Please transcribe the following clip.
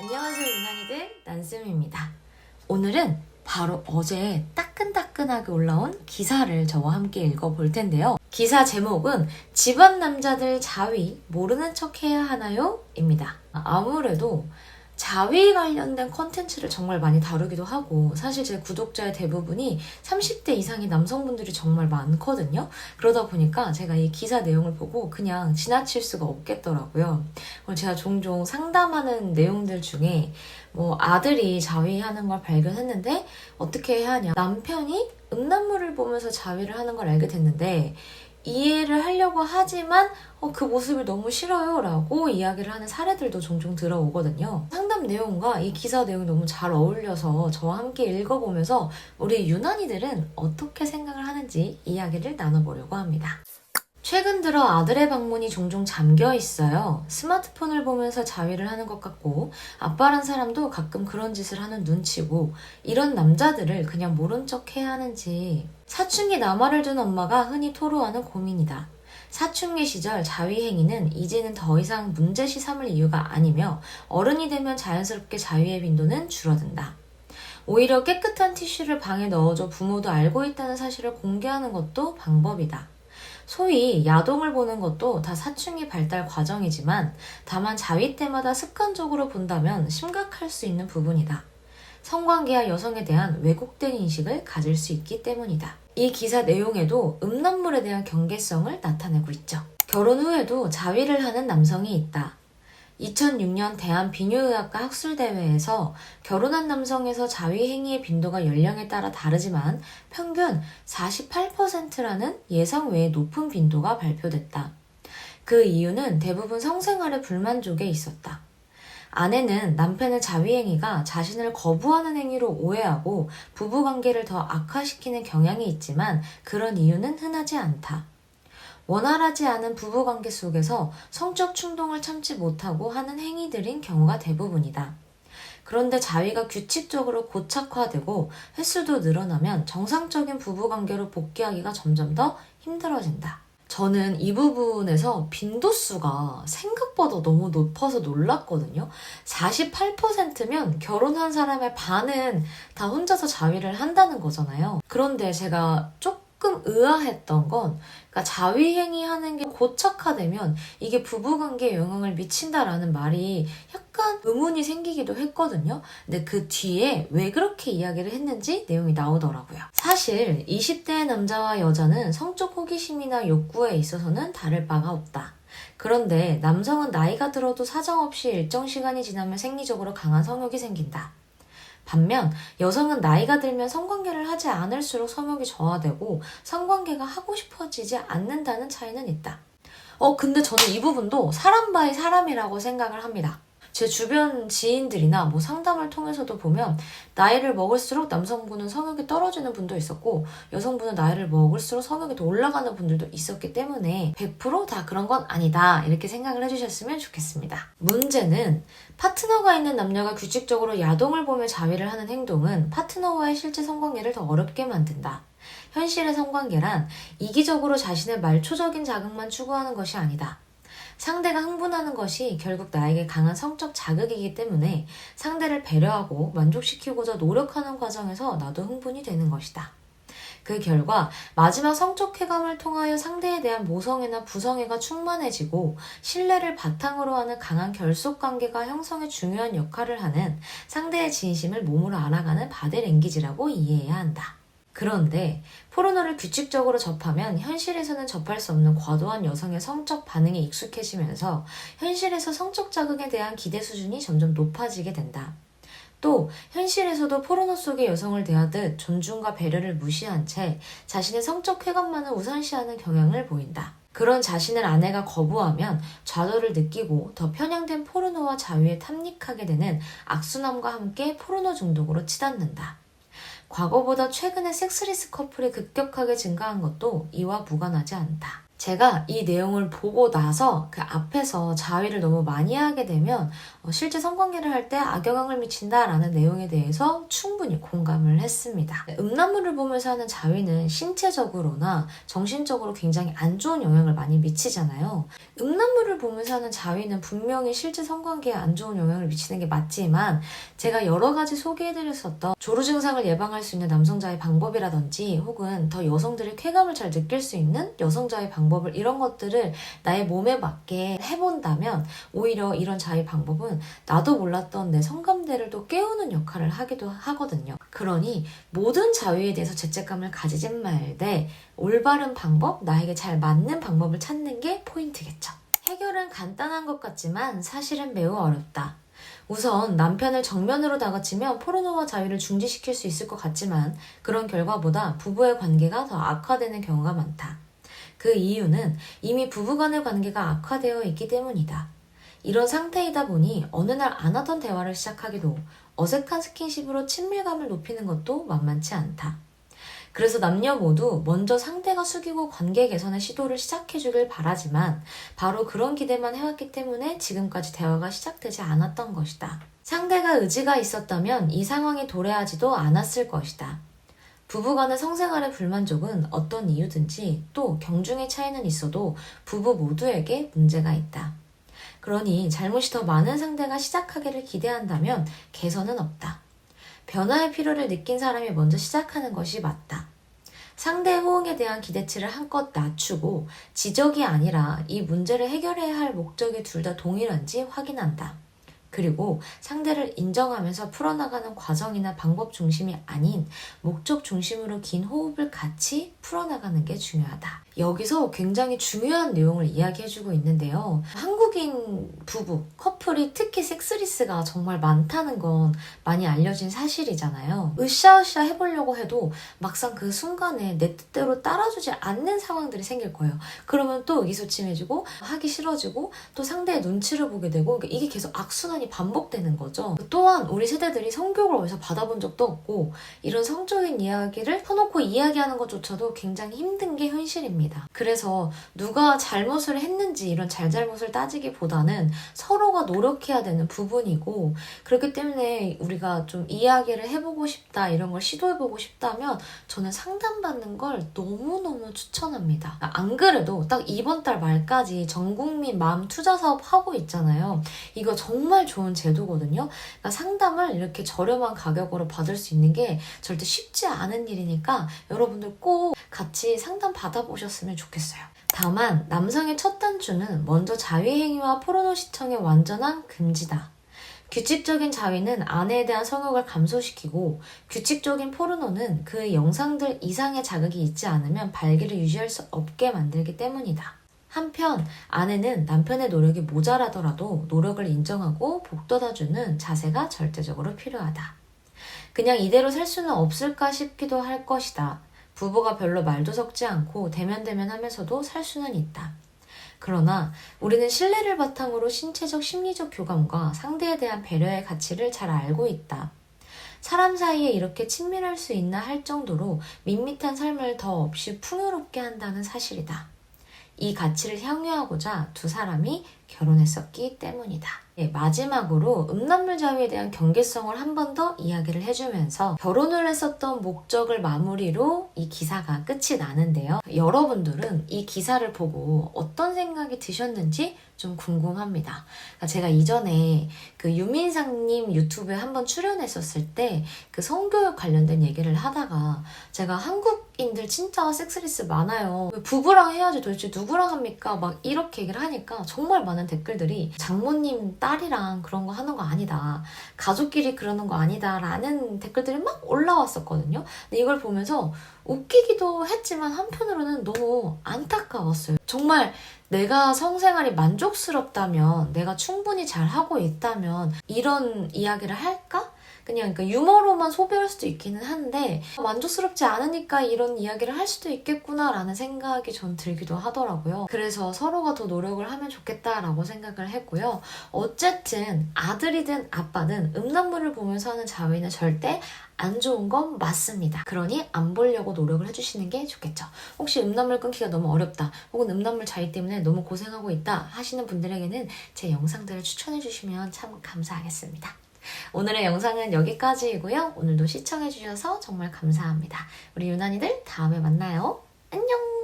안녕하세요 유난이들 난쌤입니다. 오늘은 바로 어제 따끈따끈하게 올라온 기사를 저와 함께 읽어볼 텐데요. 기사 제목은 집안 남자들 자위 모르는 척 해야 하나요? 입니다. 아무래도 자위 관련된 컨텐츠를 정말 많이 다루기도 하고 사실 제 구독자의 대부분이 30대 이상의 남성분들이 정말 많거든요. 그러다 보니까 제가 이 기사 내용을 보고 그냥 지나칠 수가 없겠더라고요. 제가 종종 상담하는 내용들 중에 뭐 아들이 자위하는 걸 발견했는데 어떻게 해야 하냐. 남편이 음란물을 보면서 자위를 하는 걸 알게 됐는데 이해를 하려고 하지만 어, 그 모습을 너무 싫어요 라고 이야기를 하는 사례들도 종종 들어오거든요. 상담 내용과 이 기사 내용이 너무 잘 어울려서 저와 함께 읽어보면서 우리 유난이들은 어떻게 생각을 하는지 이야기를 나눠보려고 합니다. 최근 들어 아들의 방문이 종종 잠겨 있어요. 스마트폰을 보면서 자위를 하는 것 같고, 아빠란 사람도 가끔 그런 짓을 하는 눈치고, 이런 남자들을 그냥 모른 척 해야 하는지. 사춘기 남아를 둔 엄마가 흔히 토로하는 고민이다. 사춘기 시절 자위 행위는 이제는 더 이상 문제시 삼을 이유가 아니며, 어른이 되면 자연스럽게 자위의 빈도는 줄어든다. 오히려 깨끗한 티슈를 방에 넣어줘 부모도 알고 있다는 사실을 공개하는 것도 방법이다. 소위 야동을 보는 것도 다 사춘기 발달 과정이지만 다만 자위 때마다 습관적으로 본다면 심각할 수 있는 부분이다. 성관계와 여성에 대한 왜곡된 인식을 가질 수 있기 때문이다. 이 기사 내용에도 음란물에 대한 경계성을 나타내고 있죠. 결혼 후에도 자위를 하는 남성이 있다. 2006년 대한 비뇨의학과 학술대회에서 결혼한 남성에서 자위 행위의 빈도가 연령에 따라 다르지만 평균 48%라는 예상 외의 높은 빈도가 발표됐다. 그 이유는 대부분 성생활에 불만족에 있었다. 아내는 남편의 자위행위가 자신을 거부하는 행위로 오해하고 부부관계를 더 악화시키는 경향이 있지만 그런 이유는 흔하지 않다. 원활하지 않은 부부관계 속에서 성적 충동을 참지 못하고 하는 행위들인 경우가 대부분이다. 그런데 자위가 규칙적으로 고착화되고 횟수도 늘어나면 정상적인 부부관계로 복귀하기가 점점 더 힘들어진다. 저는 이 부분에서 빈도수가 생각보다 너무 높아서 놀랐거든요. 48%면 결혼한 사람의 반은 다 혼자서 자위를 한다는 거잖아요. 그런데 제가 조금 의아했던 건 그러니까 자위행위 하는 게 고착화되면 이게 부부관계에 영향을 미친다라는 말이 약간 의문이 생기기도 했거든요. 근데 그 뒤에 왜 그렇게 이야기를 했는지 내용이 나오더라고요. 사실 20대의 남자와 여자는 성적 호기심이나 욕구에 있어서는 다를 바가 없다. 그런데 남성은 나이가 들어도 사정없이 일정 시간이 지나면 생리적으로 강한 성욕이 생긴다. 반면 여성은 나이가 들면 성관계를 하지 않을수록 성욕이 저하되고 성관계가 하고 싶어지지 않는다는 차이는 있다. 어, 근데 저는 이 부분도 사람 바이 사람이라고 생각을 합니다. 제 주변 지인들이나 뭐 상담을 통해서도 보면 나이를 먹을수록 남성분은 성욕이 떨어지는 분도 있었고 여성분은 나이를 먹을수록 성욕이 더 올라가는 분들도 있었기 때문에 100%다 그런 건 아니다 이렇게 생각을 해주셨으면 좋겠습니다. 문제는 파트너가 있는 남녀가 규칙적으로 야동을 보며 자위를 하는 행동은 파트너와의 실제 성관계를 더 어렵게 만든다. 현실의 성관계란 이기적으로 자신의 말초적인 자극만 추구하는 것이 아니다. 상대가 흥분하는 것이 결국 나에게 강한 성적 자극이기 때문에 상대를 배려하고 만족시키고자 노력하는 과정에서 나도 흥분이 되는 것이다. 그 결과 마지막 성적 쾌감을 통하여 상대에 대한 모성애나 부성애가 충만해지고 신뢰를 바탕으로 하는 강한 결속 관계가 형성에 중요한 역할을 하는 상대의 진심을 몸으로 알아가는 바디 랭귀지라고 이해해야 한다. 그런데 포르노를 규칙적으로 접하면 현실에서는 접할 수 없는 과도한 여성의 성적 반응에 익숙해지면서 현실에서 성적 자극에 대한 기대 수준이 점점 높아지게 된다. 또 현실에서도 포르노 속의 여성을 대하듯 존중과 배려를 무시한 채 자신의 성적 쾌감만을 우선시하는 경향을 보인다. 그런 자신을 아내가 거부하면 좌절을 느끼고 더 편향된 포르노와 자유에 탐닉하게 되는 악순환과 함께 포르노 중독으로 치닫는다. 과거보다 최근에 섹스리스 커플이 급격하게 증가한 것도 이와 무관하지 않다. 제가 이 내용을 보고 나서 그 앞에서 자위를 너무 많이 하게 되면 어, 실제 성관계를 할 때 악영향을 미친다라는 내용에 대해서 충분히 공감을 했습니다. 음란물을 보면서 하는 자위는 신체적으로나 정신적으로 굉장히 안 좋은 영향을 많이 미치잖아요. 음란물을 보면서 하는 자위는 분명히 실제 성관계에 안 좋은 영향을 미치는 게 맞지만 제가 여러 가지 소개해드렸었던 조루 증상을 예방할 수 있는 남성 자위 방법이라든지 혹은 더 여성들이 쾌감을 잘 느낄 수 있는 여성 자위 방법을 이런 것들을 나의 몸에 맞게 해본다면 오히려 이런 자위 방법은 나도 몰랐던 내 성감대를 또 깨우는 역할을 하기도 하거든요. 그러니 모든 자위에 대해서 죄책감을 가지진 말되 올바른 방법, 나에게 잘 맞는 방법을 찾는 게 포인트겠죠. 해결은 간단한 것 같지만 사실은 매우 어렵다. 우선 남편을 정면으로 다그치면 포르노와 자유를 중지시킬 수 있을 것 같지만 그런 결과보다 부부의 관계가 더 악화되는 경우가 많다. 그 이유는 이미 부부 간의 관계가 악화되어 있기 때문이다. 이런 상태이다 보니 어느 날 안 하던 대화를 시작하기도 어색한 스킨십으로 친밀감을 높이는 것도 만만치 않다. 그래서 남녀 모두 먼저 상대가 숙이고 관계 개선의 시도를 시작해주길 바라지만 바로 그런 기대만 해왔기 때문에 지금까지 대화가 시작되지 않았던 것이다. 상대가 의지가 있었다면 이 상황이 도래하지도 않았을 것이다. 부부간의 성생활의 불만족은 어떤 이유든지 또 경중의 차이는 있어도 부부 모두에게 문제가 있다. 그러니 잘못이 더 많은 상대가 시작하기를 기대한다면 개선은 없다. 변화의 필요를 느낀 사람이 먼저 시작하는 것이 맞다. 상대의 호응에 대한 기대치를 한껏 낮추고 지적이 아니라 이 문제를 해결해야 할 목적이 둘 다 동일한지 확인한다. 그리고 상대를 인정하면서 풀어나가는 과정이나 방법 중심이 아닌 목적 중심으로 긴 호흡을 같이 풀어나가는 게 중요하다. 여기서 굉장히 중요한 내용을 이야기해주고 있는데요. 한국인 부부, 커플이 특히 섹스리스가 정말 많다는 건 많이 알려진 사실이잖아요. 으쌰으쌰 해보려고 해도 막상 그 순간에 내 뜻대로 따라주지 않는 상황들이 생길 거예요. 그러면 또 의기소침해지고 하기 싫어지고 또 상대의 눈치를 보게 되고 그러니까 이게 계속 악순환 이 반복되는 거죠. 또한 우리 세대들이 성교육을 어디서 받아본 적도 없고 이런 성적인 이야기를 터놓고 이야기하는 것조차도 굉장히 힘든 게 현실입니다. 그래서 누가 잘못을 했는지 이런 잘잘못을 따지기보다는 서로가 노력해야 되는 부분이고 그렇기 때문에 우리가 좀 이야기를 해보고 싶다 이런 걸 시도해보고 싶다면 저는 상담받는 걸 너무너무 추천합니다. 안 그래도 딱 이번 달 말까지 전 국민 마음 투자 사업 하고 있잖아요. 이거 정말 좋은 제도거든요. 그러니까 상담을 이렇게 저렴한 가격으로 받을 수 있는 게 절대 쉽지 않은 일이니까 여러분들 꼭 같이 상담 받아보셨으면 좋겠어요. 다만 남성의 첫 단추는 먼저 자위행위와 포르노 시청의 완전한 금지다. 규칙적인 자위는 아내에 대한 성욕을 감소시키고 규칙적인 포르노는 그 영상들 이상의 자극이 있지 않으면 발기를 유지할 수 없게 만들기 때문이다. 한편 아내는 남편의 노력이 모자라더라도 노력을 인정하고 복돋아주는 자세가 절대적으로 필요하다. 그냥 이대로 살 수는 없을까 싶기도 할 것이다. 부부가 별로 말도 섞지 않고 대면대면 하면서도 살 수는 있다. 그러나 우리는 신뢰를 바탕으로 신체적 심리적 교감과 상대에 대한 배려의 가치를 잘 알고 있다. 사람 사이에 이렇게 친밀할 수 있나 할 정도로 밋밋한 삶을 더 없이 풍요롭게 한다는 사실이다. 이 가치를 향유하고자 두 사람이 결혼했었기 때문이다. 네, 마지막으로 음란물 자위에 대한 경계성을 한 번 더 이야기를 해주면서 결혼을 했었던 목적을 마무리로 이 기사가 끝이 나는데요. 여러분들은 이 기사를 보고 어떤 생각이 드셨는지 좀 궁금합니다. 그러니까 제가 이전에 그 유민상님 유튜브에 한번 출연했었을 때 그 성교육 관련된 얘기를 하다가 제가 한국인들 진짜 섹스리스 많아요. 부부랑 해야지 도대체 누구랑 합니까? 막 이렇게 얘기를 하니까 정말 많은 댓글들이 장모님 딸이랑 그런 거 하는 거 아니다. 가족끼리 그러는 거 아니다. 라는 댓글들이 막 올라왔었거든요. 근데 이걸 보면서 웃기기도 했지만 한편으로는 너무 안타까웠어요. 정말 내가 성생활이 만족스럽다면, 내가 충분히 잘 하고 있다면, 이런 이야기를 할까? 그냥 그러니까 유머로만 소비할 수도 있기는 한데 만족스럽지 않으니까 이런 이야기를 할 수도 있겠구나라는 생각이 전 들기도 하더라고요. 그래서 서로가 더 노력을 하면 좋겠다라고 생각을 했고요. 어쨌든 아들이든 아빠든 음란물을 보면서 하는 자위는 절대 안 좋은 건 맞습니다. 그러니 안 보려고 노력을 해주시는 게 좋겠죠. 혹시 음란물 끊기가 너무 어렵다, 혹은 음란물 자위 때문에 너무 고생하고 있다 하시는 분들에게는 제 영상들을 추천해 주시면 참 감사하겠습니다. 오늘의 영상은 여기까지이고요. 오늘도 시청해주셔서 정말 감사합니다. 우리 유난이들 다음에 만나요. 안녕!